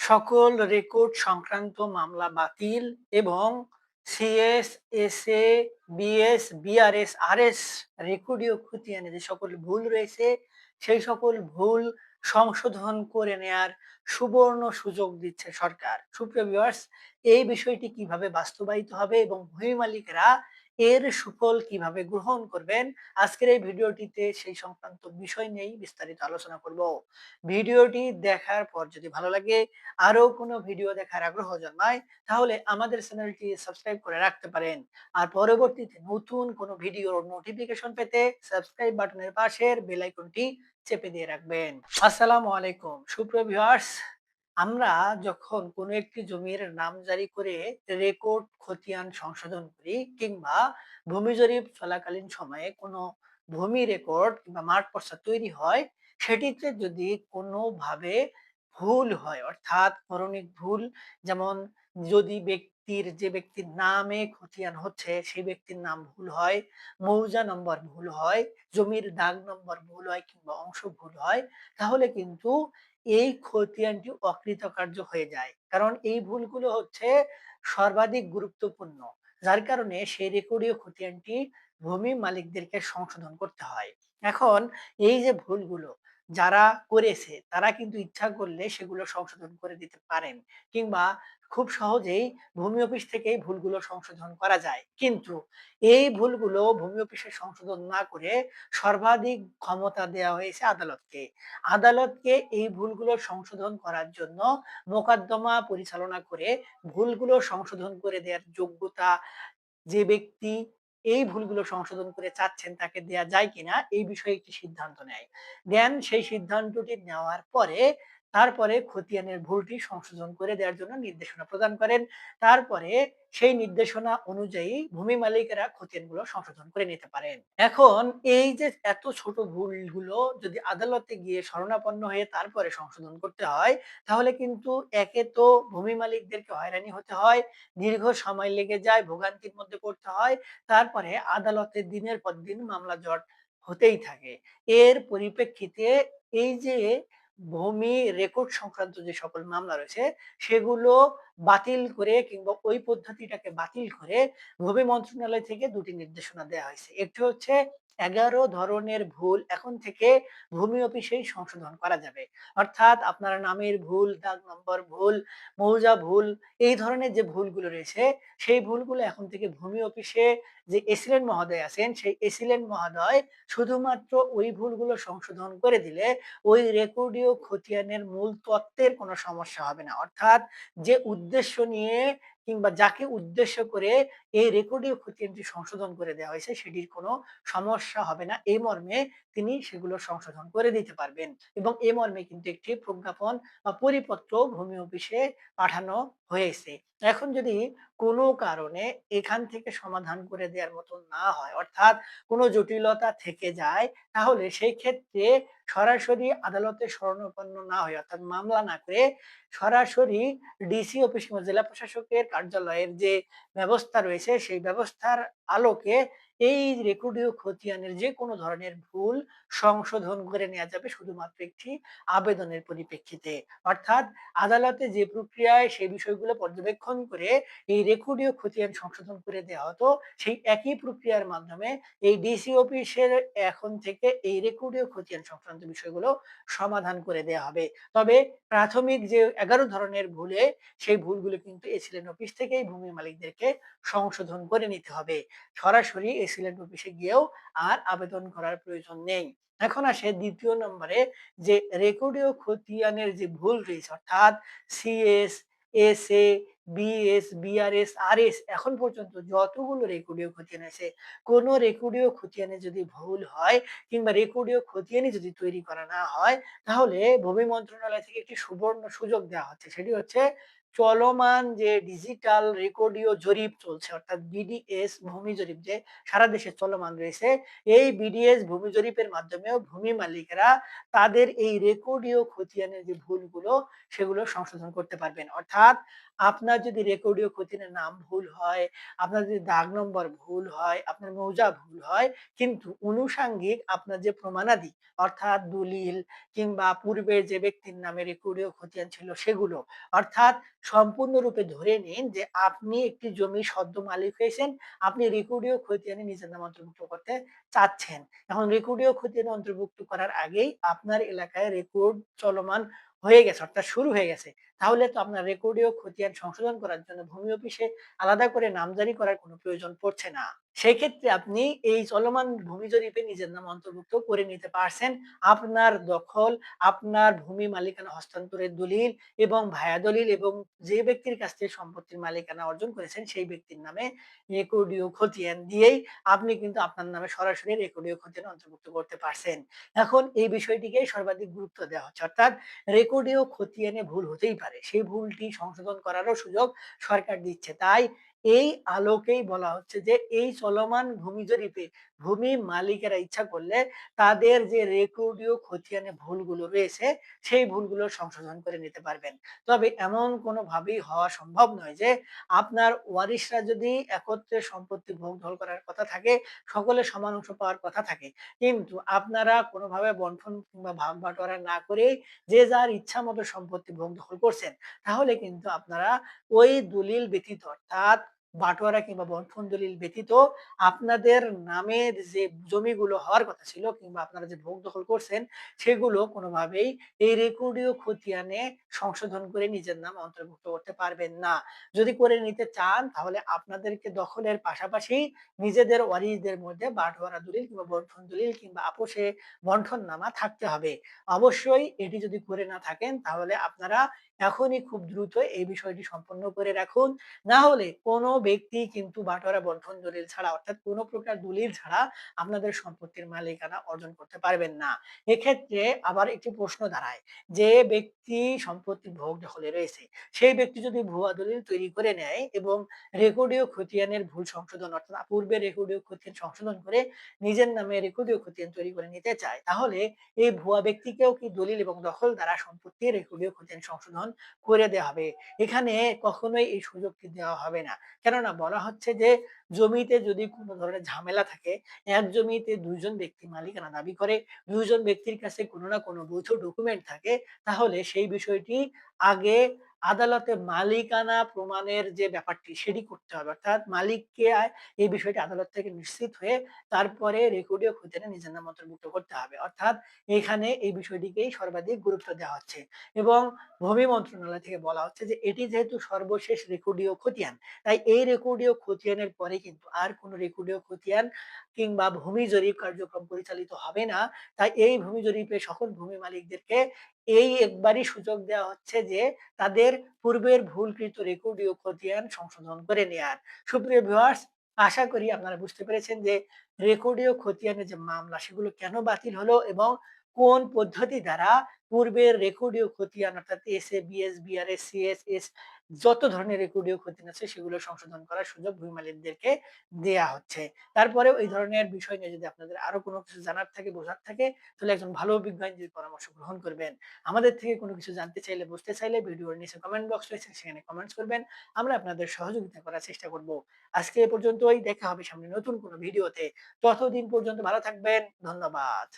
সকল রেকর্ড সংক্রান্ত মামলা বাতিল এবং CS, SA, BS, BRS, RS রেকর্ডীয় খতিয়ানে যে সকল ভুল রয়েছে সেই সকল ভুল সংশোধন করে নেয়ার সুবর্ণ সুযোগ দিচ্ছে সরকার। সুপ্রিয় ভিউয়ার্স এই বিষয়টি কীভাবে বাস্তবায়িত হবে এবং ভূমি মালিকরা এর সুফল কীভাবে গ্রহণ করবেন? আজকের এই ভিডিওটিতে সেই সংক্রান্ত বিষয় নিয়েই বিস্তারিত আলোচনা করব। ভিডিওটি দেখার পর যদি ভালো লাগে আরও কোনো ভিডিও দেখার আগ্রহ জন্মায়, তাহলে আমাদের চ্যানেলটি সাবস্ক্রাইব করে রাখতে পারেন। আর পরবর্তীতে নতুন কোনো ভিডিওর নোটিফিকেশন পেতে সাবস্ক্রাইব বাটনের পাশের বেল আইকনটি চেপে দিয়ে রাখবেন। আসসালামু আলাইকুম, সুপ্রিয় আমরা যখন কোনো একটি জমির নাম জারি করে রেকর্ড, খতিয়ান সংশোধন করি কিংবা ভূমি জরিপ চলাকালীন সময়ে কোনো ভূমি রেকর্ড কিংবা মাঠ পর্চা তৈরি হয়, সেটিতে যদি কোনোভাবে ভুল হয়, অর্থাৎ করণিক ভুল, যেমন যদি ব্যক্তির, যে ব্যক্তির নামে খতিয়ান হচ্ছে, সেই ব্যক্তির নাম ভুল হয়, মৌজা নম্বর ভুল হয়, জমির দাগ নম্বর ভুল হয় কিংবা অংশ ভুল হয়, তাহলে কিন্তু এই খতিয়ানটি অকৃতকার্য হয়ে যায়। কারণ এই ভুলগুলো হচ্ছে সর্বাধিক গুরুত্বপূর্ণ, যার কারণে সেই রেকর্ডীয় খতিয়ানটি ভূমি মালিকদেরকে সংশোধন করতে হয়। এখন এই যে ভুলগুলো যারা করেছে, তারা কিন্তু ইচ্ছা করলে সেগুলো সংশোধন করে দিতে পারেন, কিংবা খুব সহজেই ভূমি অফিস থেকেই ভুলগুলো সংশোধন করা যায়। কিন্তু এই ভুলগুলো ভূমি অফিসে সংশোধন না করে সর্বাধিক ক্ষমতা দেওয়া হয়েছে আদালতকে। আদালতকে এই ভুলগুলো সংশোধন করার জন্য মোকদ্দমা পরিচালনা করে ভুলগুলো সংশোধন করে দেওয়ার যোগ্যতা যে ব্যক্তি এই ভুলগুলো সংশোধন করে চাচ্ছেন তাকে দেয়া যায় কিনা, এই বিষয়ে একটি সিদ্ধান্ত নেয়। দেন সেই সিদ্ধান্তটি নেওয়ার পরে তারপরে খতিয়ানের ভুলটি সংশোধন করে দেওয়ার জন্য নির্দেশনা প্রদান করেন। তারপরে সেই নির্দেশনা অনুযায়ী ভূমি মালিকেরা খতিয়ানগুলো সংশোধন করে নিতে পারেন। এখন এই যে এত ছোট ভুলগুলো যদি আদালতে গিয়ে শরণাপন্ন হয়ে তারপরে সংশোধন করতে হয়, তাহলে কিন্তু একে তো ভূমি মালিকদেরকে হয়রানি হতে হয়, দীর্ঘ সময় লেগে যায়, ভোগান্তির মধ্যে পড়তে হয়, তারপরে আদালতে দিনের পর দিন মামলা জট হতেই থাকে। এর পরিপ্রেক্ষিতে এই যে ভূমি রেকর্ড সংক্রান্ত যে সকল মামলা রয়েছে, সেগুলো বাতিল করে কিংবা ওই পদ্ধতিটাকে বাতিল করে ভূমি মন্ত্রণালয় থেকে দুটি নির্দেশনা দেওয়া হয়েছে। একটি হচ্ছে এগারো ধরনের ভুল এখন থেকে ভূমি অফিসেই সংশোধন করা যাবে। অর্থাৎ আপনার নামের ভুল, দাগ নম্বর ভুল, মৌজা ভুল, এই ধরনের যে ভুলগুলো রয়েছে, সেই ভুলগুলো এখন থেকে ভূমি অফিসে যে এসিলেন্ট মহোদয় আছেন, সেই এসিলেন্ট মহোদয় শুধুমাত্র ওই ভুলগুলো সংশোধন করে দিলে ওই রেকর্ডীয় খতিয়ানের মূল তত্ত্বের কোনো সমস্যা হবে না। অর্থাৎ যে উদ্দেশ্য নিয়ে কিংবা যাকে উদ্দেশ্য করে এই রেকর্ডীয় খতিয়ানটি সংশোধন করে দেওয়া হয়েছে, সেটির কোনো সমস্যা হবে না। এই মর্মে তিনি সেগুলো সংশোধন করে দিতে পারবেন এবং এই মর্মে কিন্তু একটি প্রজ্ঞাপন বা পরিপত্র ভূমি অফিসে পাঠানো হয়েছে। এখন যদি কোনো কারণে এখান থেকে সমাধান করে দেওয়ার মতো না হয় অর্থাৎ কোনো জটিলতা থেকে যায় তাহলে সেই ক্ষেত্রে সরাসরি আদালতে শরণাপন্ন না হয়ে অর্থাৎ মামলা না করে সরাসরি ডিসি অফিস কিংবা জেলা প্রশাসকের কার্যালয়ের যে ব্যবস্থা রয়েছে, সেই ব্যবস্থার আলোকে এই রেকর্ডীয় খতিয়ানের যে কোনো ধরনের ভুল সংশোধন করে নেওয়া যাবে শুধুমাত্র একটি আবেদনের পরিপ্রেক্ষিতে। অর্থাৎ আদালতে যে প্রক্রিয়ায় সেই বিষয়গুলো পর্যবেক্ষণ করে এই রেকর্ডীয় খতিয়ান সংশোধন করে দেওয়া হতো, সেই একই প্রক্রিয়ার মাধ্যমে এই ডিসি অফিসের এখন থেকে এই রেকর্ডীয় খতিয়ান সংক্রান্ত বিষয়গুলো সমাধান করে দেওয়া হবে। তবে প্রাথমিক যে এগারো ধরনের ভুলে, সেই ভুলগুলো কিন্তু এসিলেন অফিস থেকেই ভূমি মালিকদেরকে সংশোধন করে নিতে হবে। সরাসরি এসিলেন্ট অফিসে গিয়েও আর আবেদন করার প্রয়োজন নেই। এখন আসে দ্বিতীয় নম্বরে যে রেকর্ডীয় খতিয়ানের যে ভুল রয়েছে, অর্থাৎ CS S A BS BRS RS এখন পর্যন্ত যতগুলো রেকর্ডিও খতিয়ান আছে কোনো রেকর্ডিও খতিয়ানে যদি ভুল হয় কিংবা রেকর্ডিও খতিয়ানই যদি তৈরি করা না হয়, তাহলে ভূমি মন্ত্রণালয় থেকে একটি সুবর্ণ সুযোগ দেওয়া হচ্ছে। সেটি হচ্ছে চলমান যে ডিজিটাল রেকর্ডীয় জরিপ চলছে, অর্থাৎ বিডিএস ভূমি জরিপ, যে সারা দেশে চলমান রয়েছে, এই বিডিএস ভূমি জরিপের মাধ্যমেও ভূমি মালিকেরা তাদের এই রেকর্ডীয় খতিয়ানের যে ভুলগুলো, সেগুলো সংশোধন করতে পারবেন। অর্থাৎ আপনার যদি রেকর্ডীয় খতিয়ানের নাম ভুল হয়, আপনার যদি দাগ নম্বর ভুল হয়, আপনার মৌজা ভুল হয়, কিন্তু অনুষাঙ্গিক আপনার যে প্রমাণাদি, অর্থাৎ দলিল কিংবা পূর্বের যে ব্যক্তির নামে রেকর্ডীয় খতিয়ান ছিল সেগুলো, অর্থাৎ সম্পূর্ণরূপে ধরে নিন যে আপনি একটি জমি সদ্য মালিক হয়েছেন, আপনি রেকর্ডীয় খতিয়ানে নিজের নাম অন্তর্ভুক্ত করতে চাচ্ছেন। এখন রেকর্ডীয় খতিয়ানে অন্তর্ভুক্ত করার আগেই আপনার এলাকায় রেকর্ড চলমান হয়ে গেছে, অর্থাৎ শুরু হয়ে গেছে। তাহলে তো আপনার রেকর্ডীয় খতিয়ান সংশোধন করার জন্য ভূমি অফিসে আলাদা করে নামজারি করার কোনো প্রয়োজন পড়ছে না। সেক্ষেত্রে আপনি এই চলমান ভূমি জরিপে নিজের নাম অন্তর্ভুক্ত করে নিতে পারছেন, আপনার দখল, আপনার ভূমি মালিকানা হস্তান্তরের দলিল এবং ভায়া দলিল এবং যে ব্যক্তির কাছ থেকে সম্পত্তির মালিকানা অর্জন করেছেন সেই ব্যক্তির নামে রেকর্ডীয় খতিয়ান দিয়েই আপনি কিন্তু আপনার নামে সরাসরি রেকর্ডীয় খতিয়ান অন্তর্ভুক্ত করতে পারছেন। এখন এই বিষয়টিকে সর্বাধিক গুরুত্ব দেওয়া হচ্ছে, অর্থাৎ রেকর্ডীয় খতিয়ানে ভুল হতেই পারে। সেই ভুলটি সংশোধন করারও সুযোগ সরকার দিচ্ছে। তাই এই আলোকেই বলা হচ্ছে যে, এই চলমান ভূমি জরিপে ভূমি মালিকেরা ইচ্ছা করলে তাদের যে রেকর্ডীয় খতিয়ানে ভুলগুলো রয়েছে, সেই ভুলগুলো সংশোধন করে নিতে পারবেন। তবে এমন কোনোভাবেই হওয়া সম্ভব নয় যে, আপনার ওয়ারিশরা যদি একত্রে সম্পত্তি ভোগ দখল করার কথা থাকে, সকলে সমান অংশ পাওয়ার কথা থাকে, কিন্তু আপনারা কোনোভাবে বন্টন কিংবা ভাগ বাটোয়ারা না করে যে যার ইচ্ছা মতো সম্পত্তি ভোগ দখল করছেন, তাহলে কিন্তু আপনারা ওই দলিল ব্যতীত অর্থাৎ বাটোয়ারা কিংবা বন্টন দলিল ব্যতীত আপনাদের নামের যে জমিগুলো হওয়ার কথা ছিল কিংবা আপনারা যে ভোগ দখল করছেন, সেগুলো কোনোভাবেই এই রেকর্ডীয় খতিয়ানে সংশোধন করে নিজের নাম অন্তর্ভুক্ত করতে পারবেন না। যদি করে নিতে চান, তাহলে আপনাদেরকে দখলের পাশাপাশি নিজেদের ওয়ারিশদের মধ্যে বাটোয়ারা দলিল কিংবা বন্টন দলিল কিংবা আপোষে বন্টন নামা থাকতে হবে। অবশ্যই এটি যদি করে না থাকেন, তাহলে আপনারা এখনই খুব দ্রুত এই বিষয়টি সম্পন্ন করে রাখুন। না হলে কোনো ব্যক্তি কিন্তু বাটোয়ারা বন্টন দলিল ছাড়া, অর্থাৎ কোনো প্রকার দলিল ছাড়া আপনাদের সম্পত্তির মালিকানা অর্জন করতে পারবেন না। এক্ষেত্রে আবার একটি প্রশ্ন দাঁড়ায়, যে ব্যক্তি সম্পত্তি ভোগ দখলে রয়েছে, সেই ব্যক্তি যদি ভুয়া দলিল তৈরি করে নেয় এবং রেকর্ডীয় খতিয়ানের ভুল সংশোধন, অর্থাৎ পূর্বে রেকর্ডীয় খতিয়ান সংশোধন করে নিজের নামে রেকর্ডীয় খতিয়ান তৈরি করে নিতে চায়, তাহলে এই ভুয়া ব্যক্তিকেও কি দলিল এবং দখল দ্বারা সম্পত্তি রেকর্ডীয় খতিয়ান সংশোধন করে দেওয়া হবে এখানে কখনোই এই সুযোগটি দেওয়া হবে না। কেননা বলা হচ্ছে যে, জমিতে যদি কোনো ধরনের ঝামেলা থাকে, এক জমিতে দুইজন ব্যক্তি মালিকানা দাবি করে দুজন ব্যক্তির কাছে কোনো না কোনো বৈধ ডকুমেন্ট থাকে, তাহলে সেই বিষয়টি আগে আদালতে মালিকানা প্রমাণের যে ব্যাপারটি সেটি করতে হবে। অর্থাৎ মালিককে এই বিষয়টি আদালত থেকে নিশ্চিত হয়ে তারপরে রেকর্ডীয় খতিয়ানে নিজের নাম অন্তর্ভুক্ত করতে হবে। অর্থাৎ এখানে এই বিষয়টিকেই সর্বাধিক গুরুত্ব দেওয়া হচ্ছে। এবং ভূমি মন্ত্রণালয় থেকে বলা হচ্ছে যে এটি যেহেতু সর্বশেষ রেকর্ডীয় খতিয়ান, তাই এই রেকর্ডীয় খতিয়ানের পরে কিন্তু আর কোনো রেকর্ডীয় খতিয়ান কিংবা ভূমি জরিপ কার্যক্রম পরিচালিত হবে না। তাই এই ভূমি জরিপে সকল ভূমি মালিকদেরকে এই একবারই সুযোগ দেওয়া হচ্ছে যে তাদের পূর্বের ভুলকৃত রেকর্ডীয় খতিয়ান সংশোধন করে নেয়ার। সুপ্রিয় ভিউয়ার্স আশা করি আপনারা বুঝতে পেরেছেন যে রেকর্ডীয় খতিয়ানের যে মামলা, সেগুলো কেন বাতিল হলো এবং কোন পদ্ধতি দ্বারা পূর্বের রেকর্ডীয় খতিয়ান অর্থাৎ SA, BS, BRS, CS, S যত ধরনের রেকর্ডীয় খতিয়ান আছে সেগুলো সংশোধন করার সুযোগ ভূমি মালিকদেরকে দেয়া হচ্ছে। তারপরেও এই ধরনের বিষয় নিয়ে যদি আপনাদের আরও কোনো কিছু জানার থাকে, বোঝার থাকে তাহলে একজন ভালো অভিজ্ঞ আইনজীবীর পরামর্শ গ্রহণ করবেন। আমাদের থেকে কোনো কিছু জানতে চাইলে, বুঝতে চাইলে ভিডিওর নিচে কমেন্ট বক্স রয়েছে সেখানে কমেন্টস করবেন। আমরা আপনাদের সহযোগিতা করার চেষ্টা করব। আজকে এ পর্যন্তই দেখা হবে সামনে নতুন কোনো ভিডিওতে। ততদিন পর্যন্ত ভালো থাকবেন। ধন্যবাদ।